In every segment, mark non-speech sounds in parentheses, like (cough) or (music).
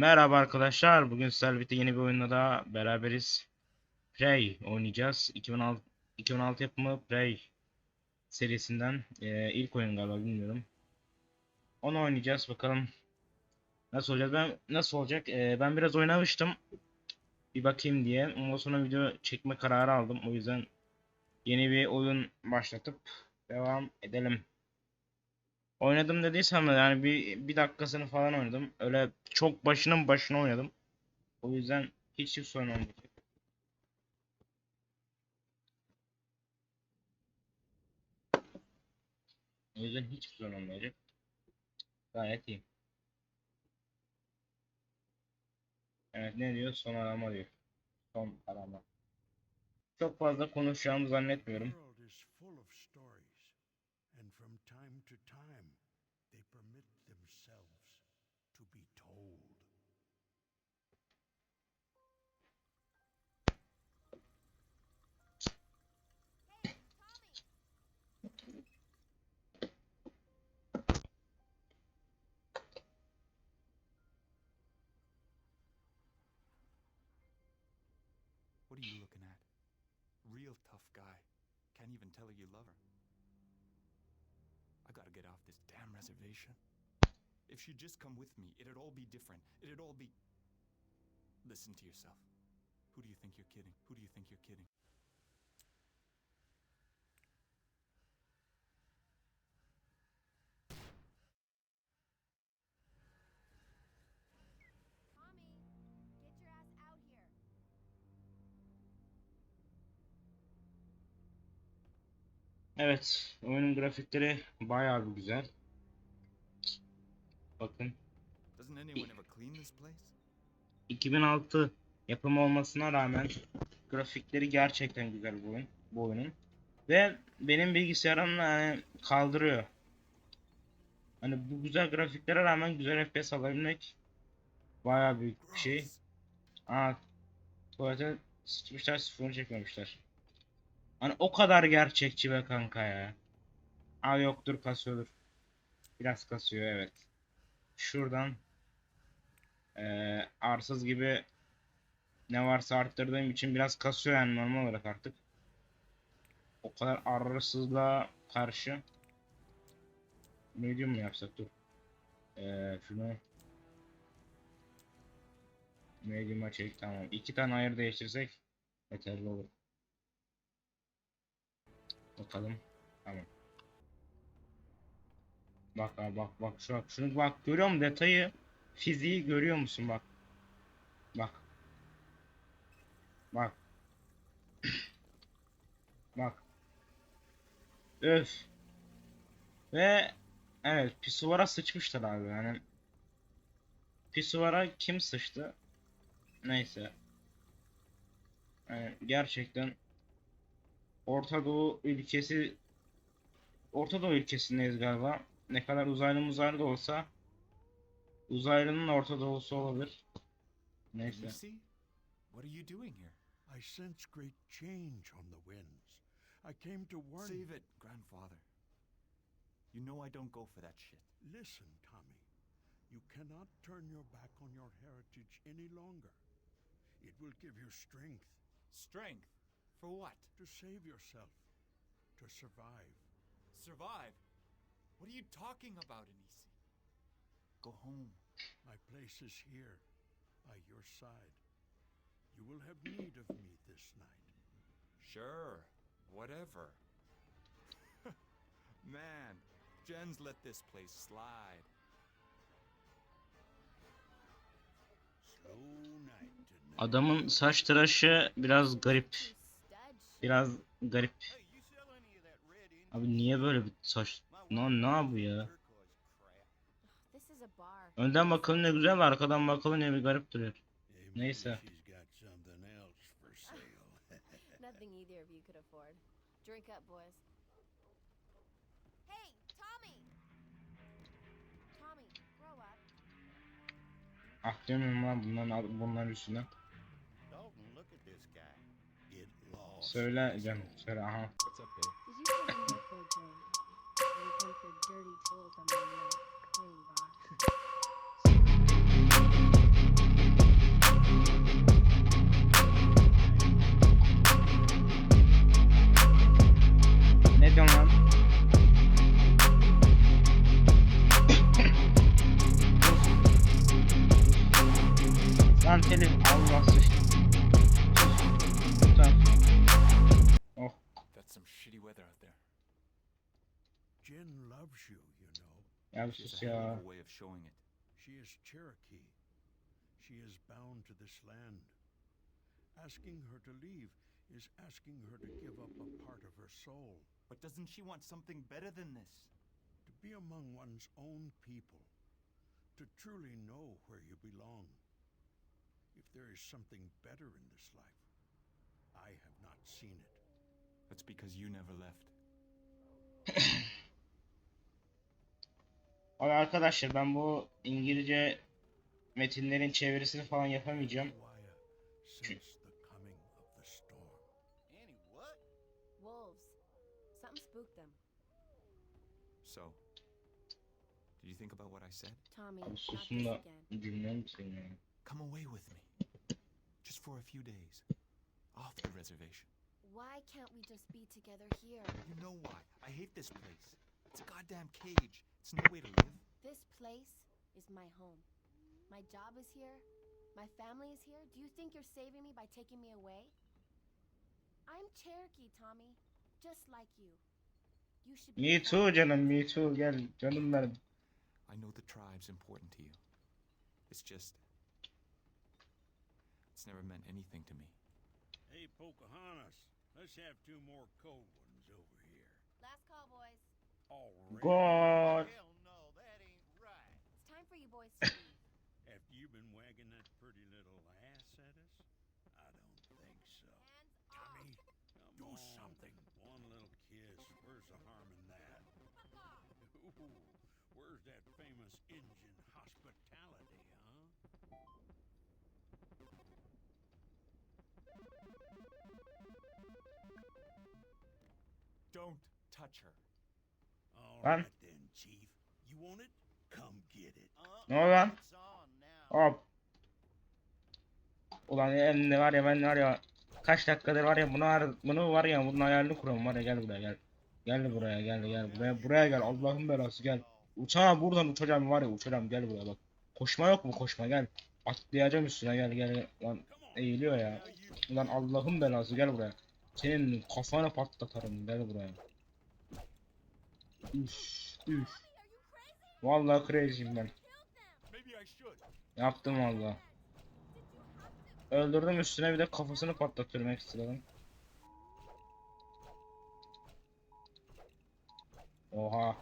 Merhaba arkadaşlar. Bugün birlikte yeni bir oyunla da beraberiz. Prey oynayacağız. 2016, 2016 yapımı Prey serisinden eee, ilk oyun galiba bilmiyorum. Onu oynayacağız bakalım. Nasıl olacak? Ben nasıl olacak? Eee, ben biraz oynamıştım. Bir bakayım diye. Ondan sonra video çekme kararı aldım. O yüzden yeni bir oyun başlatıp devam edelim. Oynadım dediysem de yani bir, bir dakikasını falan oynadım. Öyle çok başının başına oynadım. O yüzden hiç sorun olmayacak. O yüzden hiç sorun olmayacak. Gayet iyi. Evet ne diyor? Son arama diyor. Son arama. Çok fazla konuşacağımı zannetmiyorum. Reservation. If she'd just come with me, it'd all be different. It'd all be. Listen to yourself. Who do you think you're kidding? Who do you think you're kidding? Tommy, get your ass out here. Evet, oyunun grafikleri bayağı bir güzel. Bakın Doesn't anyone ever clean this place? 2006 yapımı olmasına rağmen grafikleri gerçekten güzel bu oyun, bu oyunun. Ve benim bilgisayarımla yani kaldırıyor. Hani bu güzel grafiklere rağmen güzel FPS alabilmek bayağı büyük bir şey. Aa, tuvalete sıçmışlar sıfırını çekmemişler. Hani o kadar gerçekçi be kanka ya. Aa yoktur kasıyordur. Biraz kasıyor evet. Şuradan eee arsız gibi ne varsa arttırdığım için biraz kasıyor yani normal olarak artık. O kadar arsızlığa karşı medium mu yapsak dur. Eee şunu medium'a çek tamam. İki tane ayır değiştirsek yeterli olur. Bakalım. Tamam. Bak abi bak bak şu bak şunu bak görüyor musun detayı? Fiziği görüyor musun bak. Bak. Bak. (clears throat) Bak. Öf. Ve evet pisuvara sıçmışlar abi yani. Pisuvara kim sıçtı? Neyse. Yani gerçekten Orta Doğu ülkesi Orta Doğu ülkesindeyiz galiba. Ne kadar uzaylı muzaylı da olsa uzaylının Orta Doğusu olabilir. Neyse. Lucy? What are you doing here? I sense great change on the winds. I came to warn Save it, grandfather. You know I don't go for that shit. Listen, Tommy. You cannot turn your back on your heritage any longer. It will give you strength Strength? For what? to save yourself, to survive. Survive? What are you talking about, Anisi? Go home. My place is here, by your side. You will have need of me this night. Sure, whatever. (laughs) Man, Jen's let this place slide. Slow night tonight. Adamın saç tıraşı biraz garip. Biraz garip. Abi niye böyle bir saç? Ne, ne yapıyor. Önden bakalım ne güzel arkadan bakalım ne bir garip duruyor. Neyse. (laughs) Nothing either of you could afford. Drink up, boys. Hey, Tommy! Tommy, grow up. Atlayamıyorum lan bunların, bunların üstüne. Dalton, look at this guy. Get lost. Söyle canım söyle aha. (laughs) Ne diyorsun lan? lan telif Allah sıçtı. That's some shitty weather out Jin loves you, you know. Ya bir She has sus a hell ya. of a way of showing it. She is Cherokee. She is bound to this land. Asking her to leave is asking her to give up a part of her soul, But doesn't she want something better than this? to be among one's own people, to truly know where you belong. If there is something better in this life, I have not seen it. That's because you never left. (clears throat) Abi arkadaşlar ben bu İngilizce metinlerin çevirisini falan yapamayacağım. Them. So, did you think about what I said? Tommy, Abi susun da? Come away with me. Just for a few days. Off the reservation. Why can't we just be together here? You know why. I hate this place. It's a goddamn cage. It's no way to live. This place is my home. My job is here. My family is here. Do you think you're saving me by taking me away? I'm Cherokee, Tommy. Just like you. You should be Me too canım me too gel canım benim. I know the tribe's important to you. It's just. It's never meant anything to me. Hey, Pocahontas, let's have two more cold ones over here. Last call, boys. Already? God. Hell no, that ain't right. It's time for you boys (laughs) to leave. After you've been wagging that pretty little ass at us? I don't think so. Hands off. Tommy, do something. One little kiss. Where's the harm in that? (laughs) Ooh, where's that famous Indian hospitality, huh? Don't touch her. All Lan. Ne oldu lan? Hop. Ulan elinde var ya ben var ya kaç dakikadır var ya bunu ar- bunu var ya bunun ayarını kuruyorum var ya gel buraya gel. Gel buraya gel gel buraya buraya gel Allah'ın belası gel. Uçağa buradan uçacağım var ya uçacağım gel buraya bak. Koşma yok mu koşma gel. Atlayacağım üstüne gel gel. Lan eğiliyor ya. Ulan Allah'ın belası gel buraya. Senin kafanı patlatarım gel buraya. Üf üf. Vallahi crazy'im ben. Yaptım valla. Öldürdüm üstüne bir de kafasını patlatıyorum ekstradan. Oha.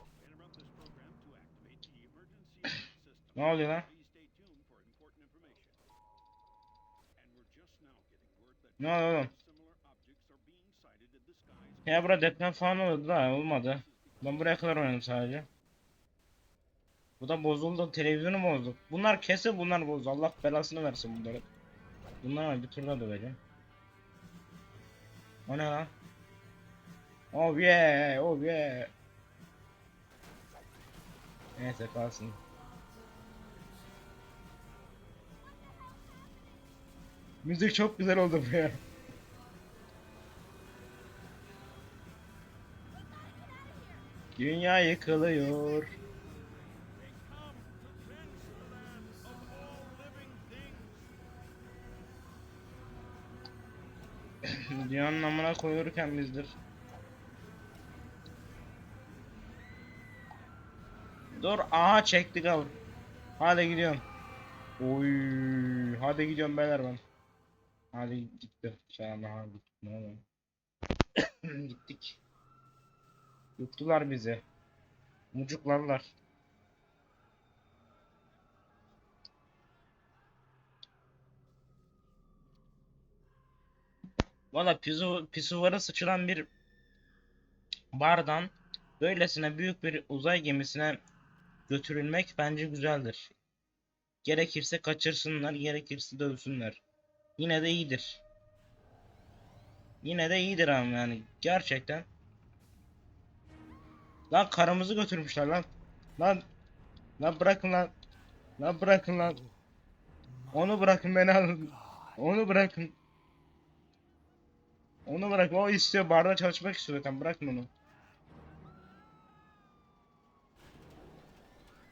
(coughs) Ne oluyor lan? Ne oluyor oğlum? Ya burada deprem falan oluyordu da olmadı. Ben buraya kadar oynadım sadece. Bu da bozuldu. Televizyonu bozdu. Bunlar kesin bunlar bozdu. Allah belasını versin bunları. Bunlar bir turda döveceğim. O ne lan? Oh yeah, oh yeah. Neyse kalsın. Müzik çok güzel oldu bu ya. Living things. (laughs) Dünyanın amına koyurken bizdir. Dur aha çektik abi. Hadi gidiyorum. Oy hadi gidiyorum beyler ben. Hadi gitti. Şahane hadi gitti. Ne? (coughs) Gittik. Yuttular bizi. Mucuklarlar. Valla pisu, pisuvara sıçılan bir bardan böylesine büyük bir uzay gemisine götürülmek bence güzeldir. Gerekirse kaçırsınlar, gerekirse dövsünler. Yine de iyidir. Yine de iyidir ama yani gerçekten. Lan karımızı götürmüşler lan. Lan. Lan bırakın lan. Lan bırakın lan. Onu bırakın beni alın. Onu bırakın. Onu bırak. O istiyor. Barda çalışmak istiyor zaten. Bırakın onu.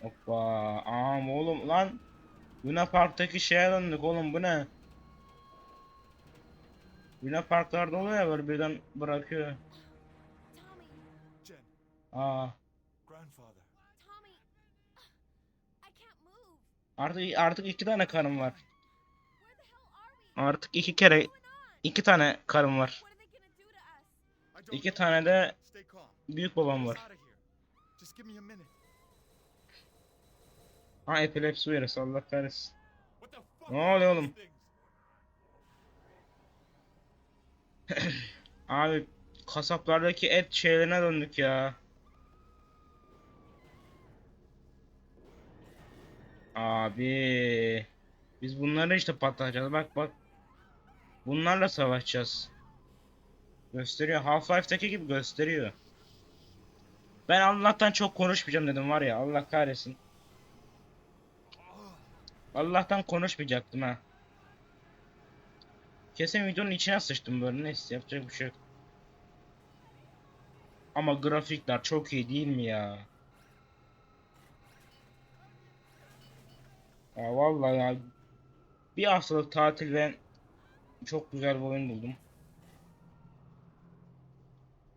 Hoppa. Aa oğlum lan. Luna Park'taki şeye döndük oğlum bu ne? Luna Park'larda oluyor ya böyle birden bırakıyor. Aa. grandfather. Tommy, I can't move. Artık artık iki tane karım var. Artık iki kere iki tane karım var. İki tane de büyük babam var. Ha epilepsi uyarısı Allah kahretsin. Ne oluyor oğlum? (clears throat) Abi kasaplardaki et şeylerine döndük ya. Abi biz bunları işte patlatacağız. Bak bak. Bunlarla savaşacağız. Gösteriyor. Half-Life'daki gibi gösteriyor. Ben Allah'tan çok konuşmayacağım dedim var ya. Allah kahretsin. Allah'tan konuşmayacaktım ha. Kesin videonun içine sıçtım böyle. Neyse yapacak bir şey yok. Ama grafikler çok iyi değil mi ya? Ya vallahi ya. Bir haftalık tatil ve çok güzel bir oyun buldum.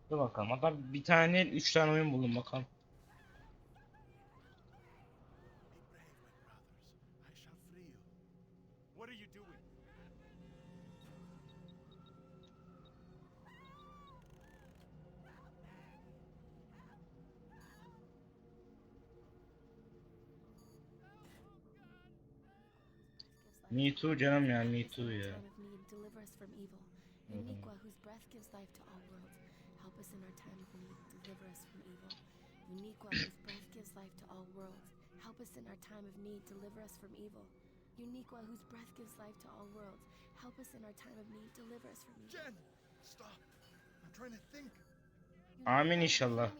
Dur bakalım. Hatta bir tane üç tane oyun buldum bakalım. Me too canım ya, me too ya. Uniqua, whose breath gives life to all worlds, help us in our time of need, deliver us from evil. Uniqua, whose (coughs) breath gives life to all worlds, help us in our time of need, deliver us from evil. Uniqua, whose breath gives life to all worlds, help us in our time of need, deliver us from evil. Jen, stop. I'm trying to think. Amin inşallah.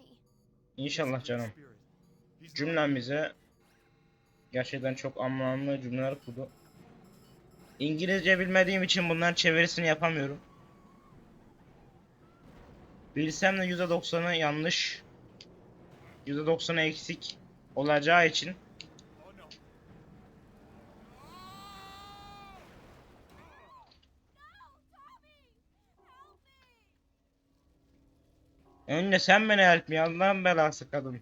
İnşallah canım. Cümlemize gerçekten çok anlamlı cümleler kurdu. İngilizce bilmediğim için bunların çevirisini yapamıyorum. Bilsem de %90'ı yanlış, %90'ı eksik olacağı için önce sen beni help me Allah'ın belası kadın.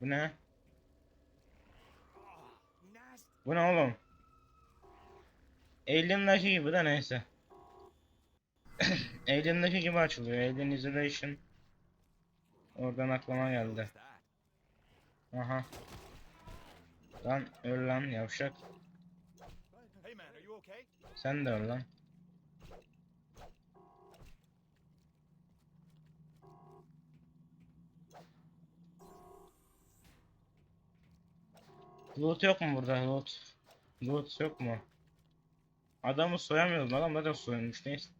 Bu ne? Bu ne oğlum? Alien'daki gibi de neyse. (coughs) Alien'daki gibi açılıyor. Alien Isolation. Oradan aklıma geldi. Aha. Lan öl lan yavşak. Sen de öl lan. Loot yok mu burada loot? Loot yok mu? Adamı soyamıyordum adam zaten soyulmuş neyse.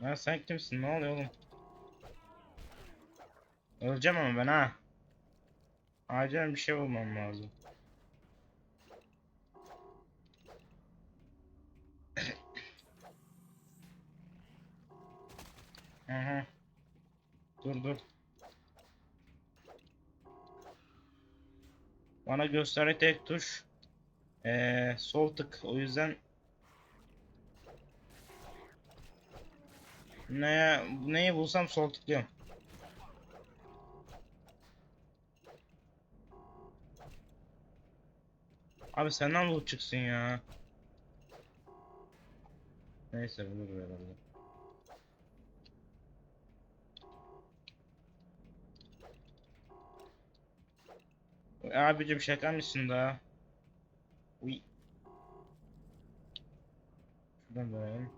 Ya sen kimsin ne oluyor oğlum? Öleceğim ama ben ha. Acilen bir şey bulmam lazım. Aha. Dur dur. Bana gösteri tek tuş. Ee, sol tık. O yüzden neye neyi bulsam sol tıklıyorum. Abi senden loot çıksın ya. Neyse bulur herhalde. Abicim şaka mısın da? Uy. Şuradan dönelim.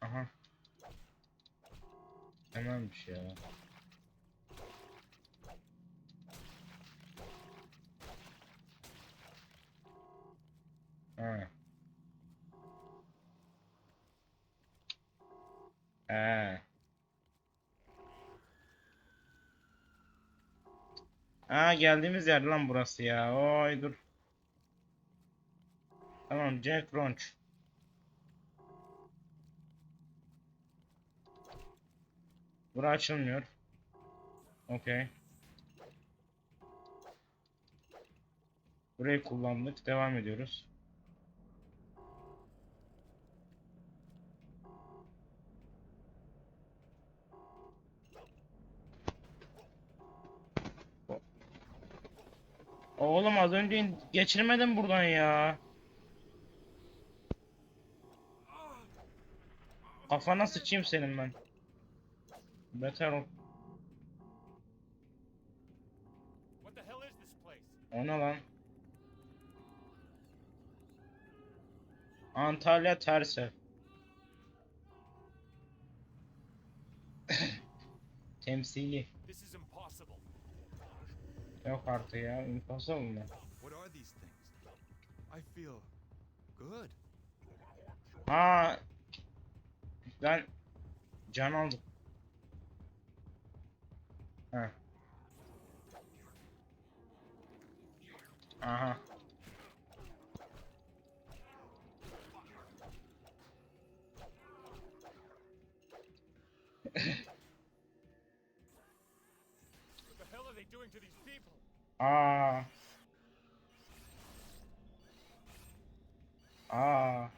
Aha. Hemenmiş ya. Ha. Geldiğimiz yer lan burası ya. Oy dur. Tamam Jack Ronch. Bura açılmıyor. Okey. Burayı kullandık. Devam ediyoruz. Oğlum az önce geçirmedim buradan ya. Kafana sıçayım senin ben. Beter ol. O ne lan? Antalya. (coughs) Temsili. This is impossible. Yok artık ya. Impossible mı? What are these things? I feel good. Ha. Ben can aldım. Ha. Aha. Aa. Aa.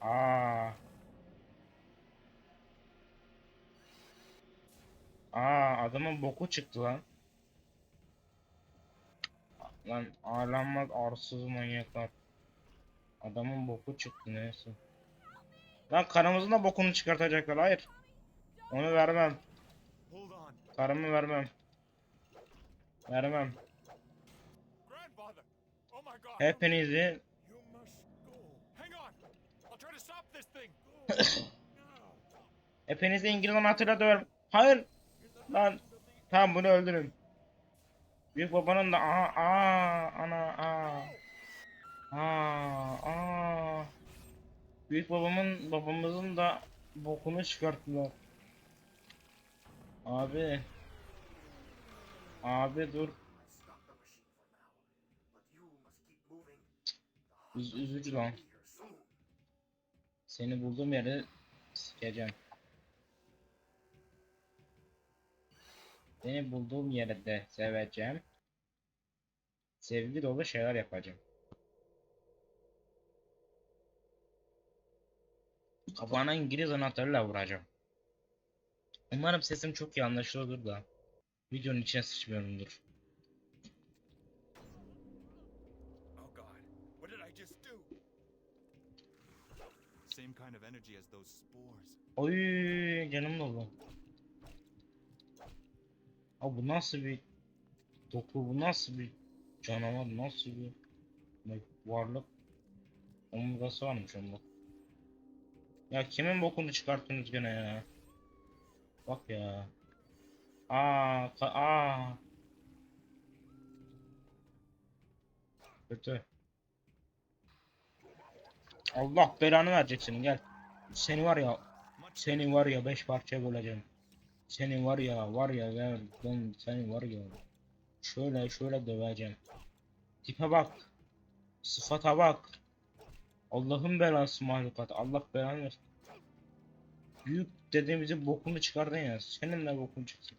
Aa. Aa adamın boku çıktı lan. Lan ağlanmaz arsız manyaklar. Adamın boku çıktı neyse. Lan karımızın da bokunu çıkartacaklar hayır. Onu vermem. Karımı vermem. Vermem. Hepinizi You must go Hang on! I'll try to stop this thing! now. (coughs) hepinizi İngiliz anahtarıyla döverim. Hayır. Lan. Tamam bunu öldürün. Büyük babanın da aha aa ana aa. Aa aa. Büyük babamın babamızın da bokunu çıkarttılar. Abi. Abi dur. Üz üzücü lan. Seni bulduğum yere sikeceğim. Seni bulduğum yerde seveceğim. Sevgi dolu şeyler yapacağım. Kafana İngiliz anahtarıyla vuracağım. Umarım sesim çok iyi anlaşılıyordur da. Videonun içine sıçmıyorumdur. Oh god. What did I just do? Same kind of energy as those spores. Oy canım dolu. Abi bu nasıl bir doku, bu nasıl bir canavar, nasıl bir varlık? Omurgası varmış onun. Ya kimin bokunu çıkarttınız gene ya? Bak ya. Aa, aa. Kötü. Allah belanı verecek senin gel. Seni var ya seni var ya beş parçaya böleceğim. Seni var ya var ya ben, ben seni var ya. Şöyle şöyle döveceğim. Tipe bak. Sıfata bak. Allah'ın belası mahlukat. Allah belanı versin. Büyük dediğimizin bokunu çıkardın ya. Senin de bokun çıksın.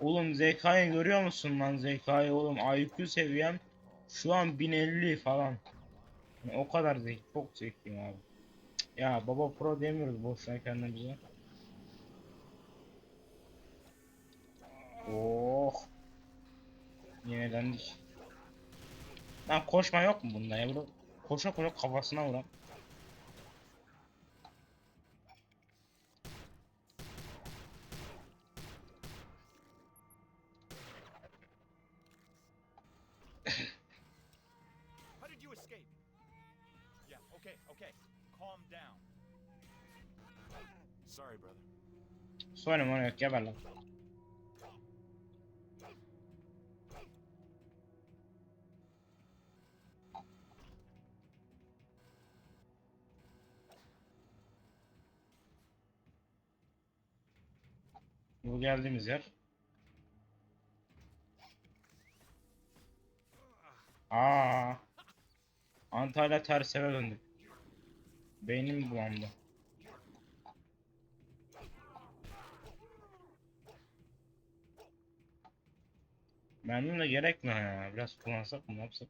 Oğlum ZK'yı görüyor musun lan ZK'yı oğlum IQ seviyem şu an 1050 falan. Yani o kadar zeki, çok zekiyim abi. Ya baba pro demiyoruz boşuna kendimize. Oh. Yenilendik. Lan koşma yok mu bunda ya? Koşa koşa kafasına vuran. Sonra mı yok geber. Bu geldiğimiz yer. Aa. Antalya ters eve döndük. Beynim bulandı. Mermim de gerekmiyor ya. Biraz kullansak mı ne yapsak?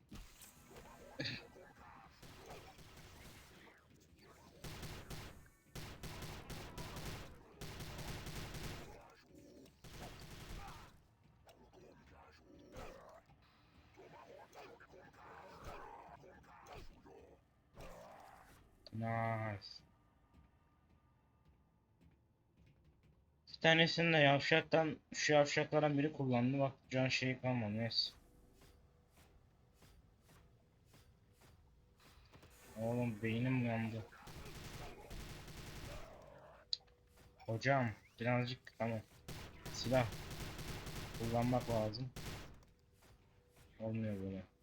Nice. Bir tanesini de yavşaktan, şu yavşaklardan biri kullandı. Bak can şeyi kalmadı. Neyse. Oğlum beynim yandı. Hocam birazcık tamam. Silah kullanmak lazım. Olmuyor böyle.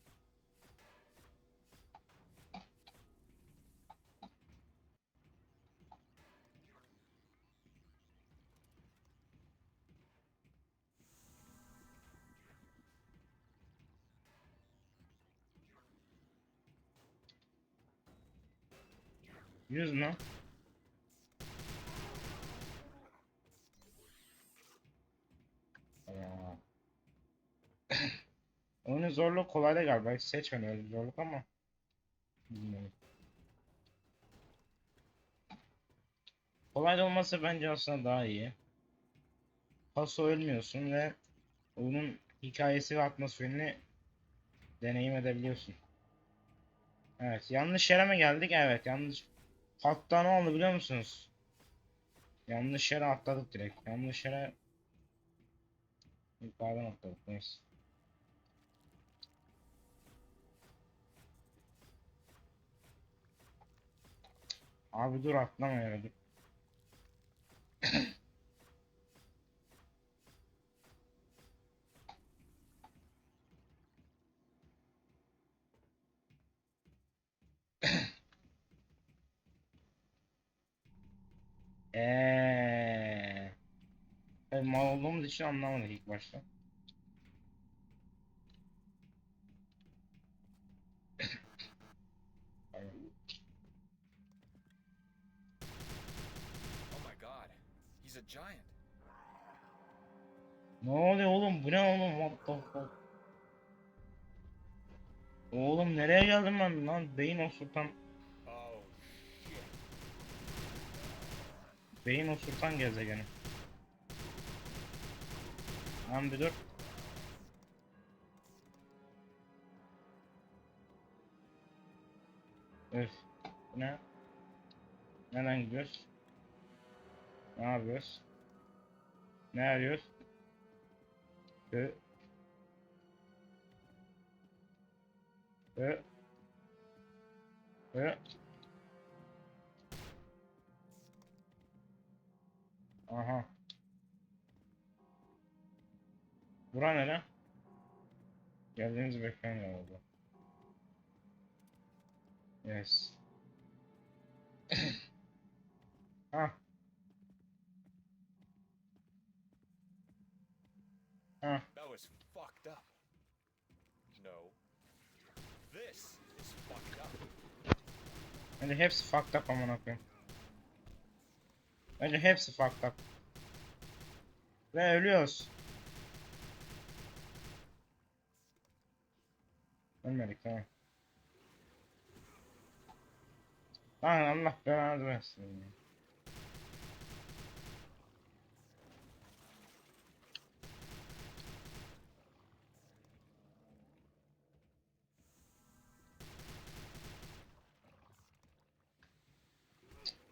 Yüz mü? Aa. Onun zorluğu kolay da galiba. Hiç seçmedim öyle zorluk ama. Bilmiyorum. Kolay da olması bence aslında daha iyi. Paso ölmüyorsun ve oyunun hikayesi ve atmosferini deneyim edebiliyorsun. Evet, yanlış yere mi geldik? Evet, yanlış. Hatta ne oldu biliyor musunuz? Yanlış yere atladık direkt. Yanlış yere yukarıdan atladık. Neyse. Abi dur atlama ya. Dur. (clears throat) Eee. Ben mal olduğumuz için anlamadık ilk başta. Oh my god. He's a giant. Ne oluyor oğlum? Bu ne oğlum? What the fuck? Oğlum nereye geldim ben lan? Beyin osurtan, Oh, shit. Beyin osurtan gezegeni. Lan bir dur. Öf. Ne? Nereden gidiyoruz? Ne yapıyoruz? Ne arıyoruz? Ö. Ö. Ö. Aha. Bura nere? Geldiğimiz bekleyen yer oldu. Yes. (coughs) ah. Ah. That was fucked up. No. This is fucked up. Bence hepsi fucked up amına koyayım. Bence hepsi fucked up. Ve ölüyoruz. Ölmedik tamam. Lan Allah belanı versin.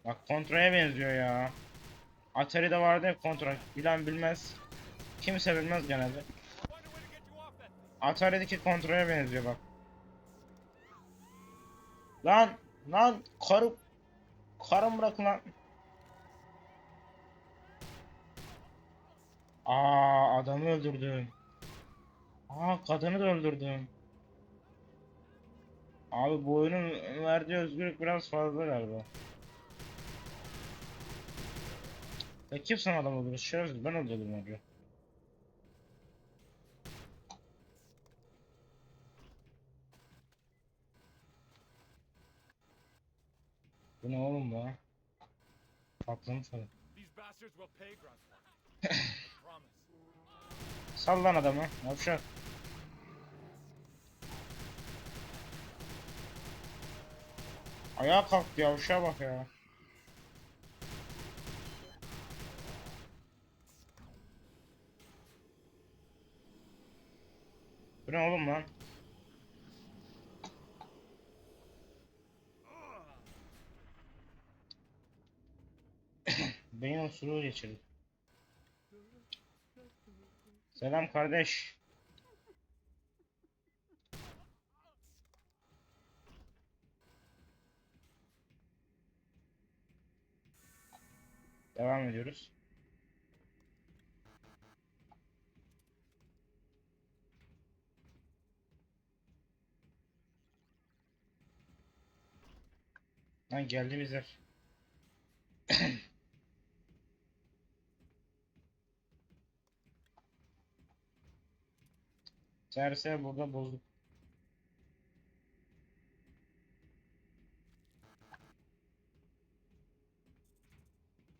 Bak kontraya benziyor ya. Atari'de vardı ya kontra. Bilen bilmez. Kimse bilmez genelde. Atari'deki kontraya benziyor bak. Lan lan karı karım bırakın lan. Aa adamı öldürdüm. Aa kadını da öldürdüm. Abi bu oyunun verdiği özgürlük biraz fazla galiba. Ya kimsin adam öldürür? Şerefsiz ben öldürdüm önce. Bu ne oğlum bu? Patlamış adam. Sal lan adamı. Yavşak. Ayağa kalktı yavşağa bak ya. Ne oğlum lan? (coughs) Beyin osuruğu geçirdi. Selam kardeş. Devam ediyoruz. Lan geldiğimiz yer. (coughs) Terse burada bozduk.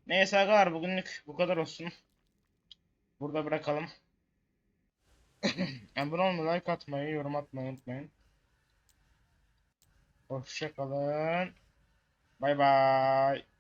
Neyse arkadaşlar bugünlük bu kadar olsun. Burada bırakalım. (coughs) Abone olmayı, like atmayı, yorum atmayı unutmayın. Hoşçakalın. バイバーイ。